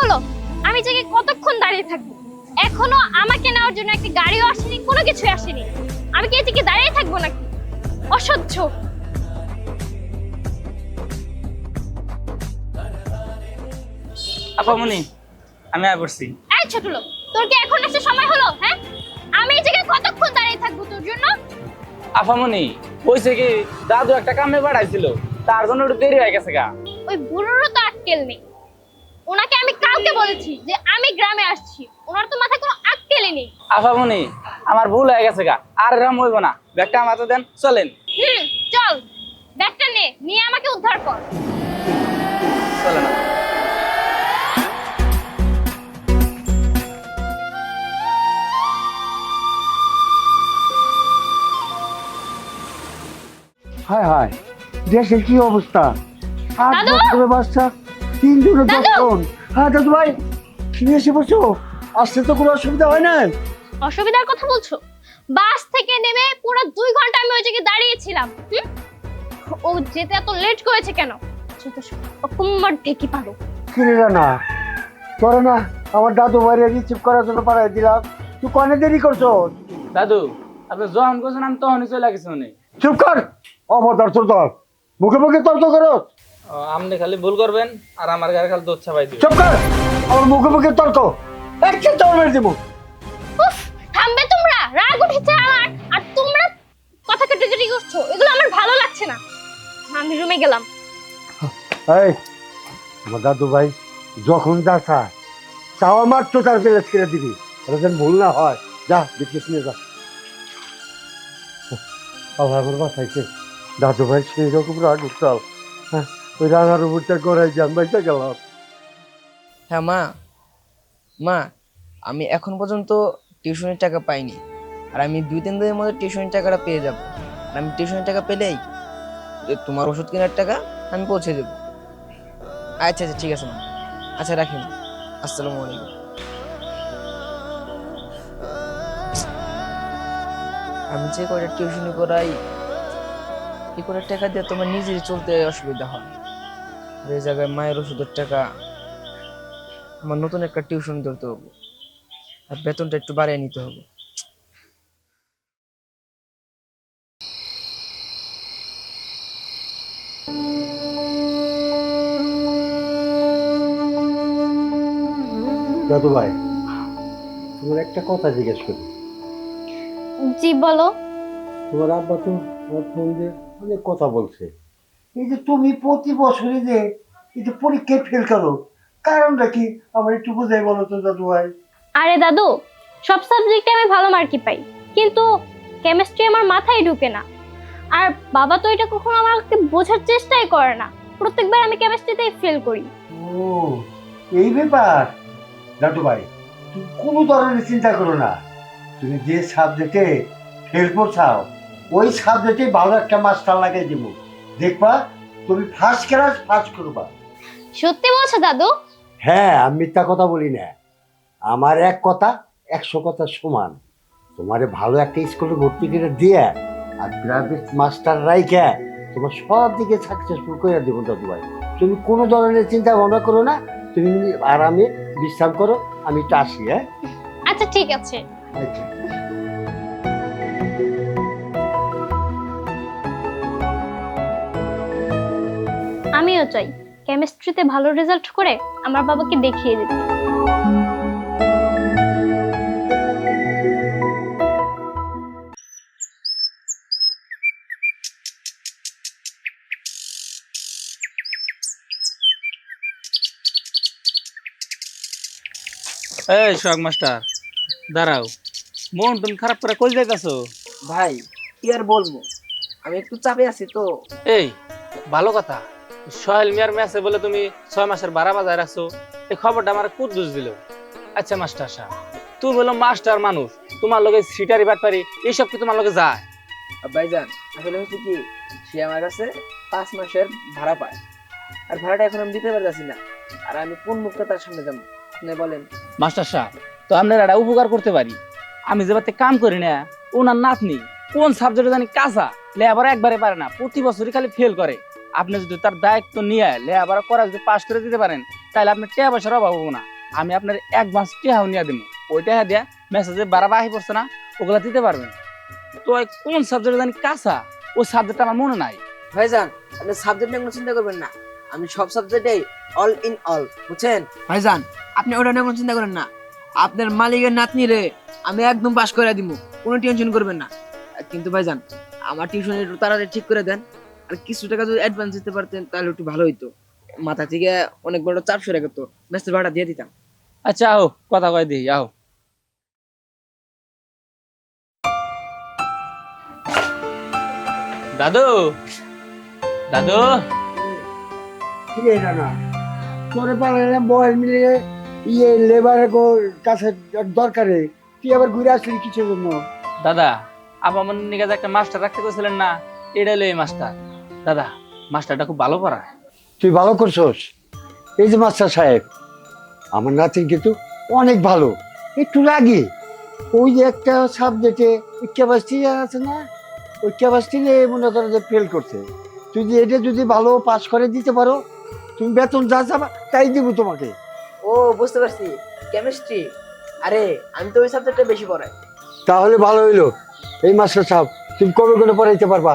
হলো আমি জায়গায় কতক্ষণ দাঁড়িয়ে থাকব? এখনও আমাকে নেওয়ার জন্য একটা গাড়িও আসেনি কোনো কিছু আসেনি। আমি কি এদিকে দাঁড়িয়ে থাকব নাকি? অসহ্য। আপামনি আমি আয় পড়ছি। এই ছোট লোক তোর কি এখন এসে সময় হলো হ্যাঁ? আমি এই জায়গায় কতক্ষণ দাঁড়িয়ে থাকব তোর জন্য? আপামনি কইছে কি দাদু একটা কামে পাঠাইছিল তার জন্য একটু দেরি হয়ে গেছে গা। ওই বুড়োরও তো আক্কেল নেই। ওনাকে আমি কাউকে বলেছি যে আমি গ্রামে আসছি। ওনার তো মাথায় কোনো আক্কেলই নেই। আপামনি আমার ভুল হয়ে গেছে গা। আর এরম হইব না। ব্যাগটা আমাতে দেন চলেন। হুম চল। ব্যাগটা নে নিয়ে আমাকে উদ্ধার কর। চলেন। হায় হায় দেশের কি অবস্থা? আট বছরের বাচ্চা। তিন জনে দাদু! দশজন হ্যাঁ দাদু ভাই তুমি এসে বসো। আসতে তো কোনো অসুবিধা হয় না অসুবিধার কথা বলছো? বাস থেকে নেমে পুরো দুই ঘণ্টা আমি ওই জায়গায় দাঁড়িয়েছিলাম? ও যেতে এত লেট করেছে কেন? অকুম্মার ঢেকি পারো। কিনে না তোরা না আমার দাদু ভাইরে রিসিভ করার জন্য পাঠাই দিলাম। তুই কনে দেরি করছ? দাদু আপনি যখন করছেন আমি তখনই চলে গেছি চুপ কর! অবদার তোর দল। মুখে মুখে তর্ক করো আপনি খালি ভুল করবেন আর আমার গাড়ি খালি দুধ ছাপাই দিবেন। চুপ কর! আমার মুখে মুখে তর্ক। একদিন তোর মেরে দিব। উফ থামবে তোমরা রাগ উঠেছে আমার। আর তোমরা কথা কেটে করছ এগুলো আমার ভালো লাগছে না। আমি রুমে গেলাম। এই আমার দাদু ভাই যখন যা চায় চাওয়া মাত্র তার প্লেস করে দিবি। এটা যেন ভুল না হয়। যা বিক্রিস নিয়ে যা। বাবা আমার বাসাইছে দাদু ভাই সেই রকম রাগ হ্যাঁ ওই রাঙার উপরটা গড়াই যান বাইতে গেলাম হ্যাঁ মা। মা, আমি এখন পর্যন্ত টিউশনের টাকা পাইনি। আর আমি দুই তিন দিনের মধ্যে টিউশনের টাকাটা পেয়ে যাব। আর আমি টিউশনের টাকা পেলেই তোমার ওষুধ কেনার টাকা আমি পৌঁছে দেবো। আচ্ছা আচ্ছা ঠিক আছে, মা। আচ্ছা রাখি, মা। আসসালামু আলাইকুম। আমি যে কয়টা টিউশনি করাই এই করে টাকা দিয়ে তোমার নিজেরই চলতে অসুবিধা হয়? আর এই জায়গায় মায়ের ওষুধের টাকা আমার নতুন একটা টিউশন ধরতে হবে। আর বেতনটা একটু বাড়িয়ে নিতে হবে। দাদু ভাই তোমার একটা কথা জিজ্ঞেস করি। জি বলো। তোমার আব্বা তো আমার ফোন দিয়ে অনেক কথা বলছে। এই যে তুমি প্রতি বছরই যে এই যে পরীক্ষায় ফেল করো কারণটা কি? আমার একটু বোঝাই বলো তো দাদু ভাই। আরে দাদু সব সাবজেক্টে আমি ভালো মার্কই পাই কিন্তু কেমিস্ট্রি আমার মাথায় ঢুকে না। আর বাবা তো এটা কখনো আমাকে বোঝার চেষ্টাই করে না। প্রত্যেকবার আমি কেমিস্ট্রিতেই ফেল করি। ও এই ব্যাপার? দাদু ভাই তুমি কোনো ধরনের চিন্তা করো না। তুমি যে সাবজেক্টে ফেল করছাও ওই সাবজেক্টে ভালো একটা মাস্টার লাগিয়ে দেবো। দেখবা তুমি ফার্স্ট ক্লাস ফার্স্ট করবা। সত্যি বলছো দাদু? হ্যাঁ আমি মিথ্যা কথা বলি না। আমার এক কথা একশো কথা সমান। তোমারে ভালো একটা স্কুলে ভর্তি করে দিয়ে আর প্রাইভেট মাস্টার রাইখে তোমার সব দিকে সাকসেসফুল করে দেবো দাদু ভাই। তুমি কোনো ধরনের চিন্তা ভাবনা করো না তুমি আরামে বিশ্রাম করো আমি একটু আসি হ্যাঁ? আচ্ছা ঠিক আছে। আচ্ছা। আমিও চাই। কেমিস্ট্রিতে ভালো রেজাল্ট করে আমার বাবাকে দেখিয়ে দিতে। এই সোহাগ মাস্টার দাঁড়াও। মন তুমি খারাপ করে কই যাইতাছো? ভাই কি আর বলব? আমি একটু চাপে আছি তো। এই ভালো কথা। সোহেল মিয়ার ম্যাচে বলে তুমি ছয় মাসের বারা বাজায় রাখছো এই খবরটা আমার কুদ্দুস দিল। আচ্ছা মাস্টার সাহেব তুমি বলো মাস্টার মানুষ তোমার লগে সিটারি বাটপারি এইসব কি তোমার লগে যায়? ভাইজান আসলে হচ্ছে কি সে আমার কাছে পাঁচ মাসের ভাড়া পায়। আর ভাড়াটা এখন আমি দিতে পারতেছি না। আর আমি কোন মুখটা তার সামনে যাব? আপনি বলেন। মাস্টার সাহেব তো আপনার একটা উপকার করতে পারি। আমি যে বাতে কাম করি না ওনার নাতনি কোন সাবজেক্টে জানি কাঁচা লেবার একবারে পারে না প্রতি বছরই খালি ফেল করে। আপনি যদি তার দায়িত্ব নিয়ে লেবার করা যদি পাস করে দিতে পারেন তাহলে আপনার টিয়া পয়সার অভাব হব না। আমি আপনার অ্যাডভান্স টিয়াও নিয়ে দিব ওই টিয়া দিয়া মেসেজে বারাবা আহি পড়ছে না ওগুলা দিতে পারবেন। তো কোন সাবজেক্ট জানি কাঁচা? ওই সাবজেক্ট আমার মনে নাই। ভাইজান আপনি সাবজেক্ট নিয়ে কোনো চিন্তা করবেন না। আমি সব সাবজেক্টেই অল ইন অল বুঝছেন? ভাইজান আপনি ওটা নিয়ে কোনো চিন্তা করেন না। আপনার মালিকের নাতনি রে আমি একদম পাস করে দিব কোনো টেনশন করবেন না। কিন্তু ভাইজান আমার টিউশন একটু তাড়াতাড়ি ঠিক করে দেন। আর কিছু টাকা যদি অ্যাডভান্স দিতে পারতেন তাহলে একটু ভালো হইতো। মাথা থেকে অনেক বড় চাপ সরে গেত। মেসের ভাড়া দিয়ে দিতাম। আচ্ছা আও কথা কয় দিই আও দাদু দাদু। কি রে না তোরে পারলে বয় মিলিয়ে ইয়ে লেবারের কাছে দরকারে। তুই আবার ঘুরে আসলি কিসের জন্য? দাদা আমার মনে নিকে একটা মাস্টার রাখতে কইছিলেন না? এটা হলো এই মাস্টার দাদা মাস্টারটা খুব ভালো পড়ায়। তুই ভালো করছস? এই যে মাস্টার সাহেব আমার নাতিন কিন্তু অনেক ভালো একটু লাগে ওই যে একটা সাবজেক্টে ক্যাপাসিটি আছে না ওই ক্যাপাসিটি নিয়ে মনে করো যে ফেল করছে। তুই যদি এটা যদি ভালো পাস করে দিতে পারো তুমি বেতন যা যাবা তাই দিব তোমাকে। ও বুঝতে পারছি। কেমিস্ট্রি আরে আমি তো ওই সাবজেক্টটা বেশি পড়াই। তাহলে ভালো হইল। এই মাস্টার সাহেব তুমি কবে করে পড়াইতে পারবা?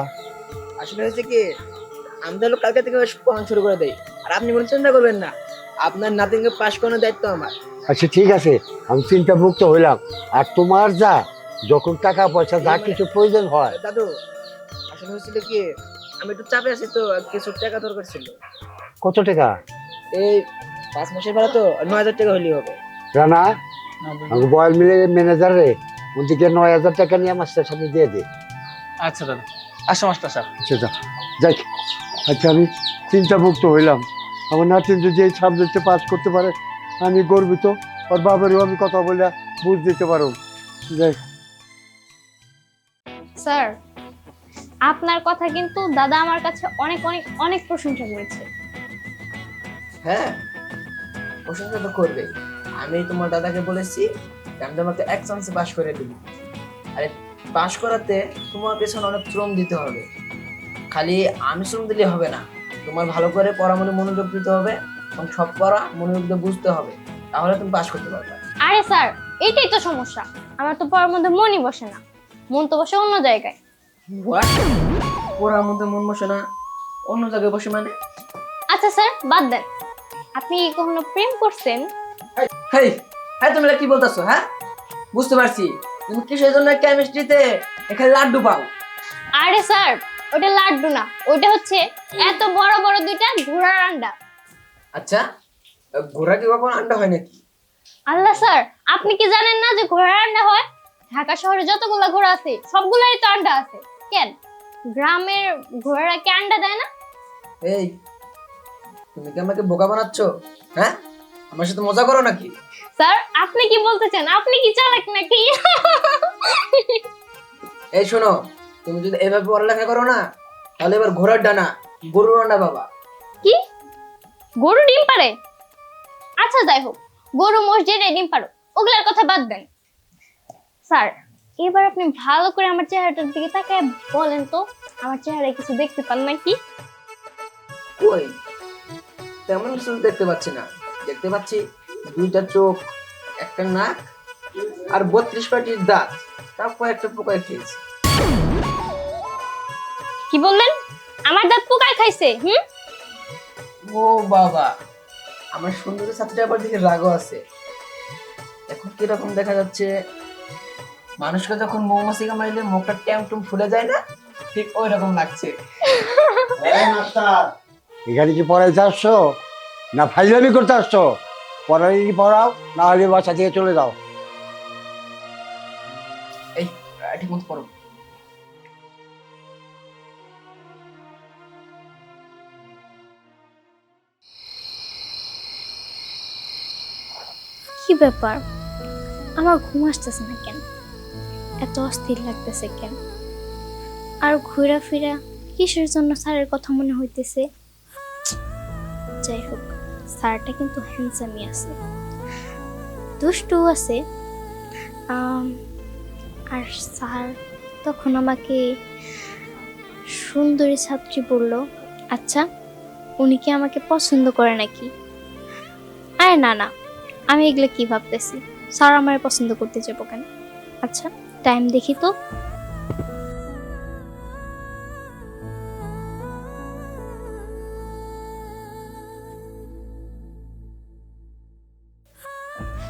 আসলে হয়েছে কি আমি তাহলে কালকে থেকে পড়ানো শুরু করে দেয় আর আপনি কোনো চিন্তা করবেন না আপনার নাতিনকে পাস করানোর দায়িত্ব আমার। আচ্ছা ঠিক আছে আমি চিন্তা মুক্ত হইলাম। আর তোমার যা যখন টাকা পয়সা যা কিছু প্রয়োজন হয়। দাদু আসলে হয়েছিল কি আমি একটু চাপে আছি তো কিছু টাকা দরকার ছিল। কত টাকা? এই পাঁচ মাসের ভাড়া তো নয় হাজার টাকা হলেই হবে। রানা আমি বয়েল মিলে ম্যানেজার রে ওদিকে নয় হাজার টাকা নিয়ে আমার সাথে দিয়ে দে। আচ্ছা দাদা। আসো মাস্টার সাহেব আচ্ছা যা যাই আচ্ছা আমি চিন্তা মুক্ত হইলাম। আমার নাতিন যদি এই সাবজেক্টে পাস করতে পারে আমি গর্বিত। ওর বাবারও আমি কথা বলে বুঝ দিতে পারো যাই। স্যার আপনার কথা কিন্তু দাদা আমার কাছে অনেক অনেক অনেক প্রশংসা করেছে। হ্যাঁ প্রশংসা তো করবে আমি তোমার দাদাকে বলেছি আমি তোমাকে এক চান্সে পাস করে দিব। আরে পাস করাতে তোমার পেছনে অনেক শ্রম দিতে হবে। খালি আমি শ্রম দিলে হবে না। তোমার ভালো করে পড়া মনে মনোযোগ দিতে হবে এবং সব পড়া মনোযোগ দিয়ে বুঝতে হবে। তাহলে তুমি পাস করতে পারবে। আরে স্যার এটাই তো সমস্যা। আমার তো পড়ার মধ্যে মনই বসে না। মন তো বসে অন্য জায়গায়। পড়ার মধ্যে মন বসে না? অন্য জায়গায় বসে মানে? আচ্ছা স্যার বাদ দেন। আপনি কি কখনো প্রেম করছেন? হেই হ্যাঁ তুমি কি বলতেছো হ্যাঁ? বুঝতে পারছি। তুমি কিসের জন্য কেমিস্ট্রিতে এখানে লাড্ডু পাও? আরে স্যার ওটা লাড্ডু না ওটা হচ্ছে এত বড় বড় দুইটা ঘোড়ার আন্ডা। আচ্ছা ঘোড়া কি কখন আন্ডা হয় নাকি? আল্লাহ স্যার আপনি কি জানেন না যে ঘোড়ার আন্ডা হয়? ঢাকা শহরে যতগুলা ঘোড়া আছে সবগুলোরই তো আন্ডা আছে। কেন? গ্রামের ঘোড়ারা কি আন্ডা দেয় না? এই তুমি কি আমাকে বোকা বানাচ্ছ? হ্যাঁ? আমার সাথে মজা করো নাকি? স্যার আপনি কি বলতে চান? আপনি কি চালাক নাকি? এই শোনো তুমি যদি এভাবে পড়ালেখা করো না তাহলে এবার ঘোড়ার ডানা গরুর আন্ডা বাবা। কি? গরু ডিম পারে আচ্ছা যাই হোক গরু মসজিদে ডিম পারো ওগুলার কথা বাদ দেন। স্যার এবার আপনি ভালো করে আমার চেহারাটার দিকে তাকায় বলেন তো আমার চেহারায় কিছু দেখতে পান নাকি? কই? তেমন কিছু দেখতে পাচ্ছি না। দেখতে পাচ্ছি দুইটা চোখ একটা নাক আর বত্রিশ পাটির দাঁত। তারপর একটা পোকায় খেয়েছে। কি বললেন? আমার দাঁত পোকায় খাইছে হুম? ও বাবা আমার সুন্দরী ছাত্রী আবার দিকে রাগও আছে। এখন কীরকম দেখা যাচ্ছে? মানুষকে যখন মৌমাছি কামাইলে মুখটা ট্যাম টুম ফুলে যায় না ঠিক ওই রকম লাগছে। এখানে কি পড়াইতে আসছো? না ফাইলামি করতে আসছো? পড়াই পড়াও না হলে বাসা থেকে চলে যাও। এই ঠিক মতো পড়ো। কি ব্যাপার? আমার ঘুম আসতেছে না কেন? এত অস্থির লাগতেছে কেন? আর ঘুরা ফিরা কিসের জন্য স্যারের কথা মনে হইতেছে? যাই হোক। স্যারটা কিন্তু হ্যান্ডসামই আছে। দুষ্টু আছে। আর স্যার তখন আমাকে সুন্দরী ছাত্রী বলল আচ্ছা উনি কি আমাকে পছন্দ করে নাকি? আরে না না, আমি এগুলো কি ভাবতেছি? স্যার আমার পছন্দ করতে যাব কেন? আচ্ছা টাইম দেখি তো।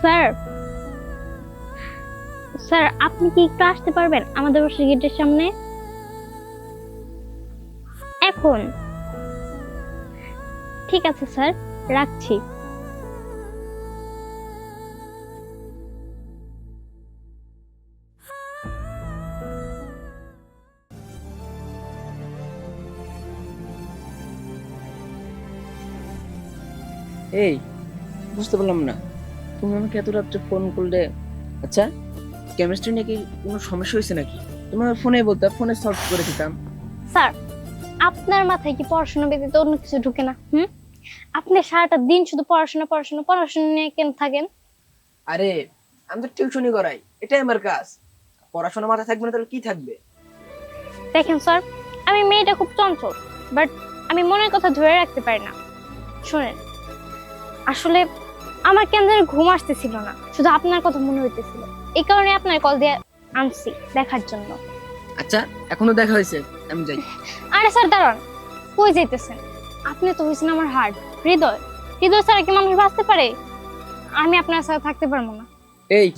স্যার। স্যার, আপনি কি একটু আসতে পারবেন আমাদের বাসার গেটের সামনে? এখন। ঠিক আছে, স্যার, রাখছি। এই, বুঝতে পারলাম না। তুমি আমাকে এত রাত্রে ফোন করলে আচ্ছা কেমিস্ট্রি নিয়ে কি কোনো সমস্যা হয়েছে নাকি? তুমি আমার ফোনে বলতে ফোনে সলভ করে দিতাম। স্যার আপনার মাথায় কি পড়াশোনা ব্যতীত অন্য কিছু ঢুকে না হুম? আপনি সারাটা দিন শুধু পড়াশোনা পড়াশোনা পড়াশোনা নিয়ে কেন থাকেন? আরে আমি তো টিউশনই করাই এটাই আমার কাজ। পড়াশোনা মাথায় থাকবে না তাহলে কি থাকবে? দেখেন স্যার আমি মেয়েটা খুব চঞ্চল বাট আমি মনের কথা ধরে রাখতে পারি না। শোনেন আসলে আমার কেন জানি ঘুম আসতেছিল না। শুধু আপনার কথা মনে হইতেছিল। এই কারণে আপনার কল দিয়ে আনছি দেখার জন্য। আচ্ছা এখনও দেখা হয়েছে আমি যাই। আরে স্যার দাঁড়ান। কই যাইতেছেন? আপনি তো হয়েছেন আমার হার্ট হৃদয়। হৃদয় ছাড়া কি মানুষ বাঁচতে পারে? আমি আপনার সাথে থাকতে পারব না। এই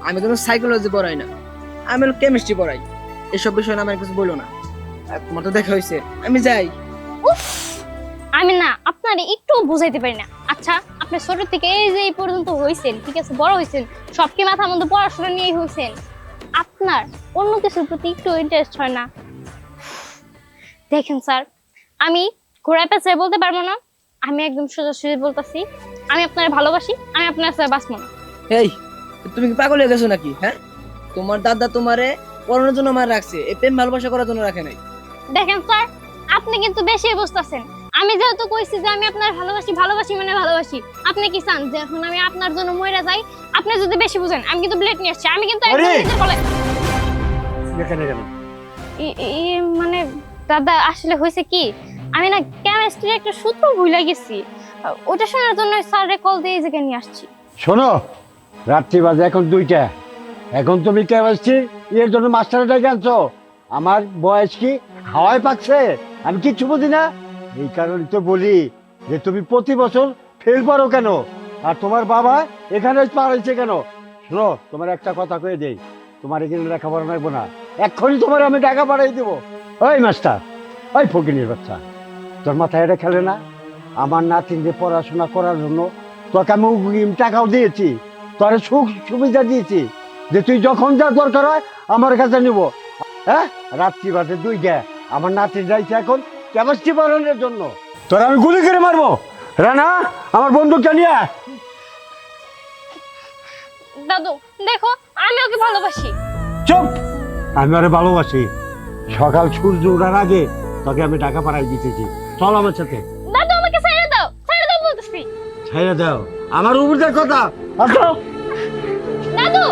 আমি কোনো সাইকোলজি পড়াই না। আমি হলো কেমিস্ট্রি পড়াই। এসব বিষয় না আমার কিছু বলো না। আর তোমার তো দেখা হয়েছে আমি যাই। উফ! আমি না আপনার একটু বুঝাইতে পারি না। আপনি ছোট থেকে এই যে এই পর্যন্ত হয়েছেন ঠিক আছে বড় হয়েছেন সব কি মাথার মধ্যে পড়াশোনা নিয়েই হয়েছেন আপনার অন্য কিছুর প্রতি একটু ইন্টারেস্ট হয় না। দেখেন স্যার আমি ঘোড়ায় পেঁচায় বলতে পারব না আমি একদম সোজাসুজি বলতেছি আমি আপনার ভালোবাসি আমি আপনার সাথে বাঁচবো না। এই তুমি কি পাগল হয়ে গেছো নাকি হ্যাঁ? তোমার দাদা তোমারে পড়ানোর জন্য আমার রাখছে এই প্রেম ভালোবাসা করার জন্য রাখে নাই। দেখেন স্যার আপনি কিন্তু বেশি বুঝতেছেন আমি যেহেতু কইছি যে আমি আপনার ভালোবাসি ভালোবাসি মানে ভালোবাসি আপনি কি চান যে এখন আমি আপনার জন্য মরে যাই? আপনি যদি বেশি বুঝেন আমি কিন্তু ব্লেড নিয়ে আসছি আমি কিন্তু একদম! নিজের বলে এখানে কেন মানে দাদা আসলে হয়েছে কি আমি না কেমিস্ট্রির একটা সূত্র ভুলে গেছি। ওটা শোনার জন্য স্যারে কল দিয়ে এই জায়গায় নিয়ে আসছি। শোনো রাত্রি বাজে এখন দুইটা। এখন তুমি কে আসছি এর জন্য মাস্টার ডেকে আনছো। আমার বয়স কি? হাওয়ায় পাচ্ছে আমি কিচ্ছু বুঝি না। এই কারণে তো বলি যে তুমি প্রতি বছর ফেল পারো কেন? আর তোমার বাবা এখানে পারাইছে কেন? শোনো, তোমার একটা কথা কয়ে দেই। তোমার এখানে লেখাপড়া নাইবো না। এক্ষুনি তোমার আমি টাকা পাঠাই দেবো। ওই মাস্টার, ওই ফকিনির বাচ্চা, তোর মাথায় এটা খেলে না? আমার নাতিনদের পড়াশোনা করার জন্য তোকে আমি টাকাও দিয়েছি, তোর সুখ সুবিধা দিয়েছি যে তুই যখন যা দরকার হয় আমার কাছে নিব। হ্যাঁ? রাত্রি বাজে দুই আমার নাতিন যাইছে এখন কেমিস্ট্রি পড়ানোর জন্য। তোর আমি গুলি করে মারবো। রানা আমার বন্দুকটা নিয়ে আয়। দাদু দেখো আমি ওকে ভালোবাসি। চুপ। আমি আরে ভালোবাসি। সকাল সূর্য ওঠার আগে তোকে আমি টাকা পাঠাই দিতেছি। চল আমার সাথে। দাদু আমাকে ছেড়ে দাও ছেড়ে দাও বলতেছি। ছেড়ে দাও। আমার উপর কথা। আসো দাদু